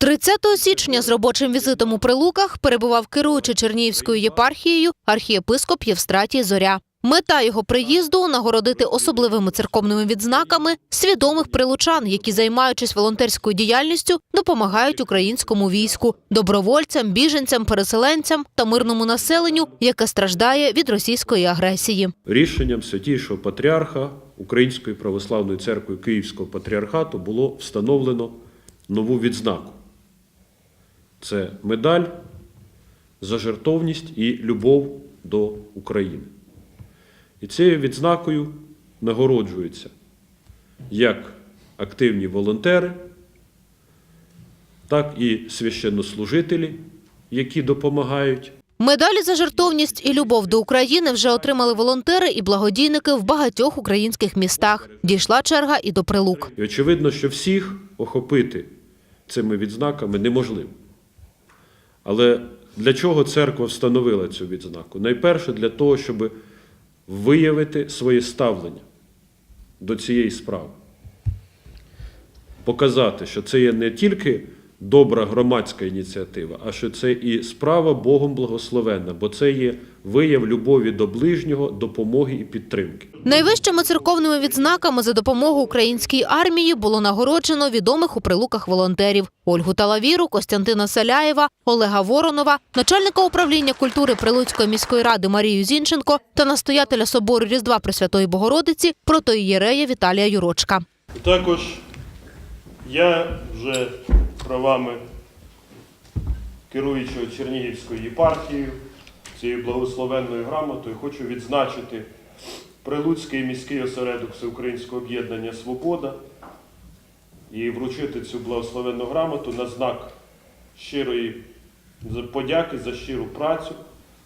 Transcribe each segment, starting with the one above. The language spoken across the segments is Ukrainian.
30 січня з робочим візитом у Прилуках перебував керуючий Чернігівською єпархією архієпископ Євстратій Зоря. Мета його приїзду нагородити особливими церковними відзнаками свідомих прилучан, які, займаючись волонтерською діяльністю, допомагають українському війську, добровольцям, біженцям, переселенцям та мирному населенню, яке страждає від російської агресії. Рішенням святійшого патріарха Української православної церкви Київського патріархату було встановлено нову відзнаку. Це медаль за жертовність і любов до України. І цією відзнакою нагороджуються як активні волонтери, так і священнослужителі, які допомагають Медалі за жертовність і любов до України вже отримали волонтери і благодійники в багатьох українських містах. Дійшла черга і до Прилук. І очевидно, що всіх охопити цими відзнаками неможливо. Але для чого церква встановила цю відзнаку? Найперше для того, щоб виявити своє ставлення до цієї справи. Показати, що це є не тільки добра громадська ініціатива, а що це і справа Богом благословенна, бо це є вияв любові до ближнього, допомоги і підтримки. Найвищими церковними відзнаками за допомогу українській армії було нагороджено відомих у прилуках волонтерів Ольгу Талавіру, Костянтина Селяєва, Олега Воронова, начальника управління культури Прилуцької міської ради Марію Зінченко та настоятеля собору Різдва Пресвятої Богородиці протоієрея Віталія Юрочка. І також я вже правами керуючого Чернігівською єпархією, цією благословенною грамотою, хочу відзначити Прилуцький міський осередок Всеукраїнського об'єднання Свобода і вручити цю благословенну грамоту на знак щирої подяки за щиру працю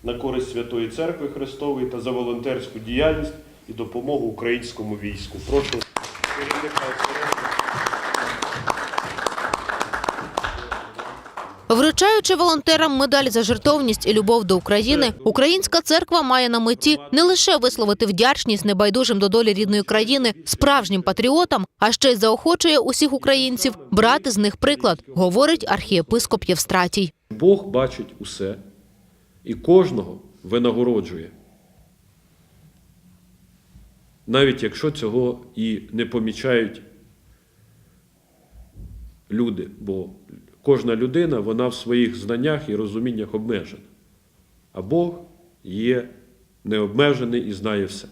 на користь Святої Церкви Христової та за волонтерську діяльність і допомогу українському війську. Прошу керівника Вручаючи волонтерам медаль за жертовність і любов до України, українська церква має на меті не лише висловити вдячність небайдужим до долі рідної країни справжнім патріотам, а ще й заохочує усіх українців брати з них приклад, говорить архієпископ Євстратій. Бог бачить усе і кожного винагороджує. Навіть якщо цього і не помічають люди, бо кожна людина вона в своїх знаннях і розуміннях обмежена. А Бог є необмежений і знає все.